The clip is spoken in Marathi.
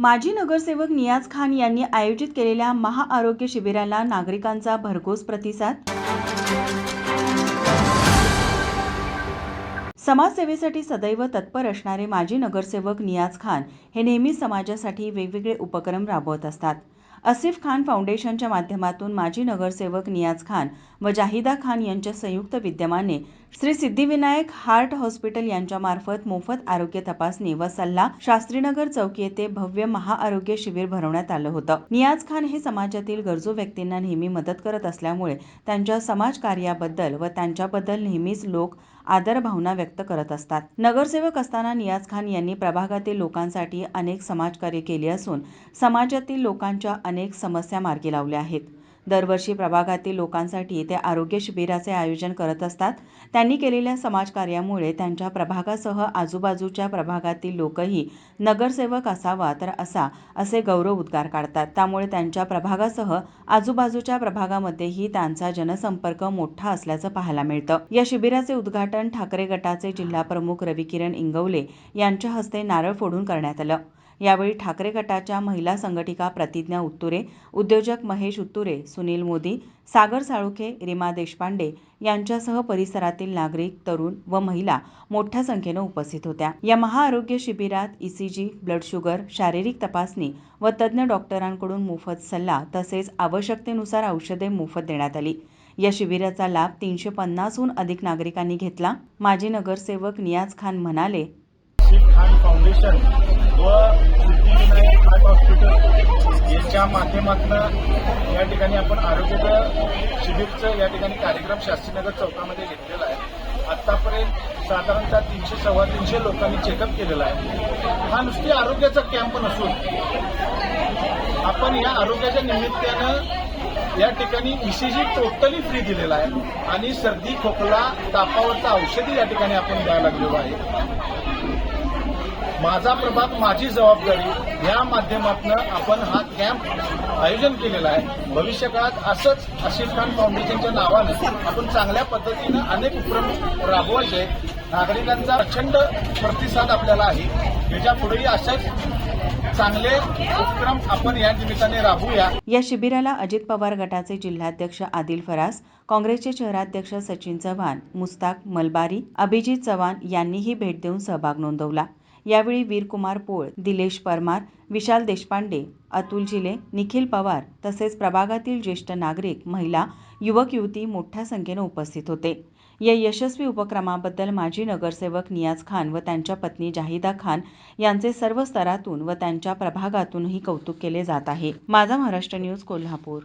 माजी नगरसेवक नियाज खान यांनी आयोजित केलेल्या महाआरोग्य शिबिराला नागरिकांचा भरघोस प्रतिसाद. समाजसेवेसाठी सदैव तत्पर असणारे माजी नगरसेवक नियाज खान हे नेहमी समाजासाठी वेगवेगळे उपक्रम राबवत असतात. असिफ खान फाउंडेशनच्या माध्यमातून माजी नगरसेवक नियाज खान व जाहिदा खान यांच्या संयुक्त विद्यमाने श्री सिद्धिविनायक हार्ट हॉस्पिटल यांच्यामार्फत मोफत आरोग्य तपासणी व सल्ला शास्त्रीनगर चौकी येथे भव्य महाआरोग्य शिबिर भरवण्यात आलं होतं. नियाज खान हे समाजातील गरजू व्यक्तींना नेहमी मदत करत असल्यामुळे त्यांच्या समाजकार्याबद्दल व त्यांच्याबद्दल नेहमीच लोक आदर भावना व्यक्त करत असतात. नगरसेवक असताना नियाज खान यांनी प्रभागातील लोकांसाठी अनेक समाजकार्य केले असून समाजातील लोकांच्या अनेक समस्या मार्गी लावल्या आहेत. दरवर्षी प्रभागातील लोकांसाठी ते आरोग्य शिबिराचे आयोजन करत असतात. त्यांनी केलेल्या समाजकार्यामुळे त्यांच्या प्रभागासह आजूबाजूच्या प्रभागातील लोकही नगरसेवक असावा तर असा असे गौरव उद्गार काढतात. त्यामुळे त्यांच्या प्रभागासह आजूबाजूच्या प्रभागामध्येही त्यांचा जनसंपर्क मोठा असल्याचं पाहायला मिळतं. या शिबिराचे उद्घाटन ठाकरे गटाचे जिल्हा प्रमुख रविकिरण इंगवले यांच्या हस्ते नारळ फोडून करण्यात आलं. यावेळी ठाकरे गटाच्या महिला संघटिका प्रतिज्ञा उत्तुरे उद्योजक महेश उत्तुरे सुनील मोदी सागर साळुखे रीमा देशपांडे यांच्यासह परिसरातील नागरिक तरुण व महिला मोठ्या संख्येनं उपस्थित होत्या. या महाआरोग्य शिबिरात ईसीजी ब्लड शुगर शारीरिक तपासणी व तज्ज्ञ डॉक्टरांकडून मोफत सल्ला तसेच आवश्यकतेनुसार औषधे मोफत देण्यात आली. या शिबिराचा लाभ तीनशे पन्नासहून अधिक नागरिकांनी घेतला. माजी नगरसेवक नियाज खान म्हणाले खान फाउंडेशन व हॉस्पिटल याच्या माध्यमातून या ठिकाणी आपण आरोग्य शिबिरचं या ठिकाणी कार्यक्रम शास्त्रीनगर चौकामध्ये घेतलेला आहे. आतापर्यंत साधारणतः तीनशे सव्वा तीनशे लोकांनी चेकअप केलेला आहे. हा नुसती आरोग्याचा कॅम्प नसून आपण या आरोग्याच्या निमित्तानं या ठिकाणी ईसीजी टोटली फ्री दिलेला आहे. आणि सर्दी खोकला तापावरचं औषधी या ठिकाणी आपण द्यायला लागलेलो आहे. माझा प्रभाग माझी जबाबदारी या माध्यमातून आपण हा कॅम्प आयोजन केलेला आहे. भविष्यकाळात असंच आशिफ खान फाउंडेशनच्या नावानं आपण चांगल्या पद्धतीनं अनेक उपक्रम राबवायचे. नागरिकांचा प्रचंड प्रतिसाद आपल्याला आहे. त्याच्या पुढेही अशाच चांगले उपक्रम आपण या निमित्ताने राबवूया. या शिबिराला अजित पवार गटाचे जिल्हाध्यक्ष आदिल फरास काँग्रेसचे शहराध्यक्ष सचिन चव्हाण मुस्ताक मलबारी अभिजित चव्हाण यांनीही भेट देऊन सहभाग नोंदवला. यावेळी वीरकुमार पोळ दिलेश परमार विशाल देशपांडे अतुल जिले निखिल पवार तसेच प्रभागातील ज्येष्ठ नागरिक महिला युवक युवती मोठ्या संख्येनं उपस्थित होते. या यशस्वी उपक्रमाबद्दल माजी नगरसेवक नियाज खान व त्यांच्या पत्नी जाहिदा खान यांचे सर्व स्तरातून व त्यांच्या प्रभागातूनही कौतुक केले जात आहे. माझा महाराष्ट्र न्यूज कोल्हापूर.